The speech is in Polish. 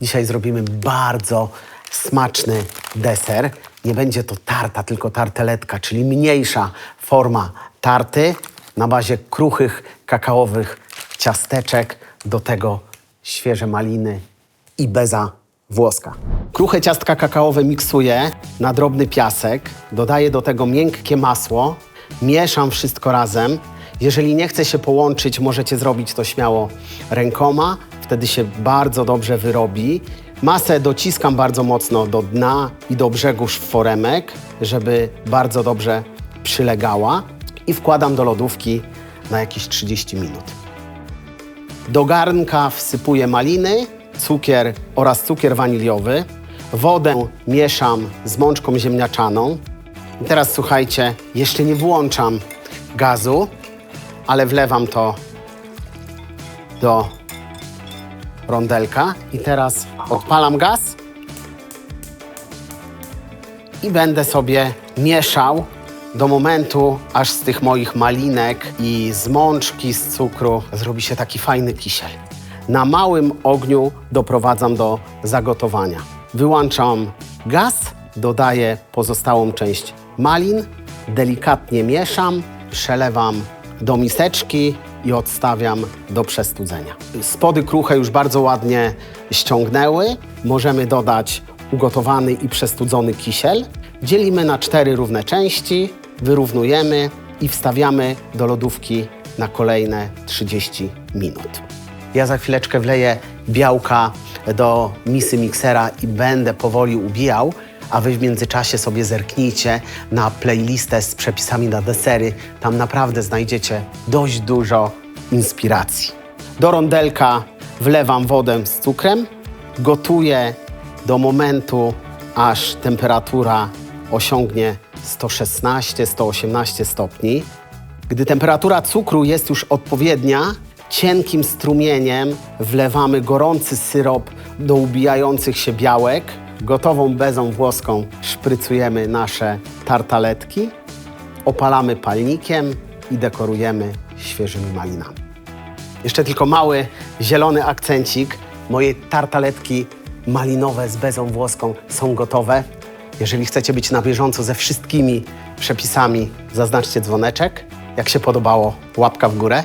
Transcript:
Dzisiaj zrobimy bardzo smaczny deser. Nie będzie to tarta, tylko tarteletka, czyli mniejsza forma tarty na bazie kruchych, kakaowych ciasteczek. Do tego świeże maliny i beza włoska. Kruche ciastka kakaowe miksuję na drobny piasek. Dodaję do tego miękkie masło. Mieszam wszystko razem. Jeżeli nie chce się połączyć, możecie zrobić to śmiało rękoma. Wtedy się bardzo dobrze wyrobi. Masę dociskam bardzo mocno do dna i do brzegów foremek, żeby bardzo dobrze przylegała i wkładam do lodówki na jakieś 30 minut. Do garnka wsypuję maliny, cukier oraz cukier waniliowy. Wodę mieszam z mączką ziemniaczaną. I teraz słuchajcie, jeszcze nie włączam gazu, ale wlewam to do rondelka. I teraz odpalam gaz i będę sobie mieszał do momentu, aż z tych moich malinek i z mączki, z cukru zrobi się taki fajny kisiel. Na małym ogniu doprowadzam do zagotowania. Wyłączam gaz, dodaję pozostałą część malin, delikatnie mieszam, przelewam do miseczki i odstawiam do przestudzenia. Spody kruche już bardzo ładnie ściągnęły. Możemy dodać ugotowany i przestudzony kisiel. Dzielimy na cztery równe części, wyrównujemy i wstawiamy do lodówki na kolejne 30 minut. Ja za chwileczkę wleję białka do misy miksera i będę powoli ubijał, a wy w międzyczasie sobie zerknijcie na playlistę z przepisami na desery. Tam naprawdę znajdziecie dość dużo inspiracji. Do rondelka wlewam wodę z cukrem, gotuję do momentu, aż temperatura osiągnie 116-118 stopni. Gdy temperatura cukru jest już odpowiednia, cienkim strumieniem wlewamy gorący syrop do ubijających się białek. Gotową bezą włoską szprycujemy nasze tartaletki, opalamy palnikiem i dekorujemy świeżymi malinami. Jeszcze tylko mały zielony akcencik. Moje tartaletki malinowe z bezą włoską są gotowe. Jeżeli chcecie być na bieżąco ze wszystkimi przepisami, zaznaczcie dzwoneczek. Jak się podobało, łapka w górę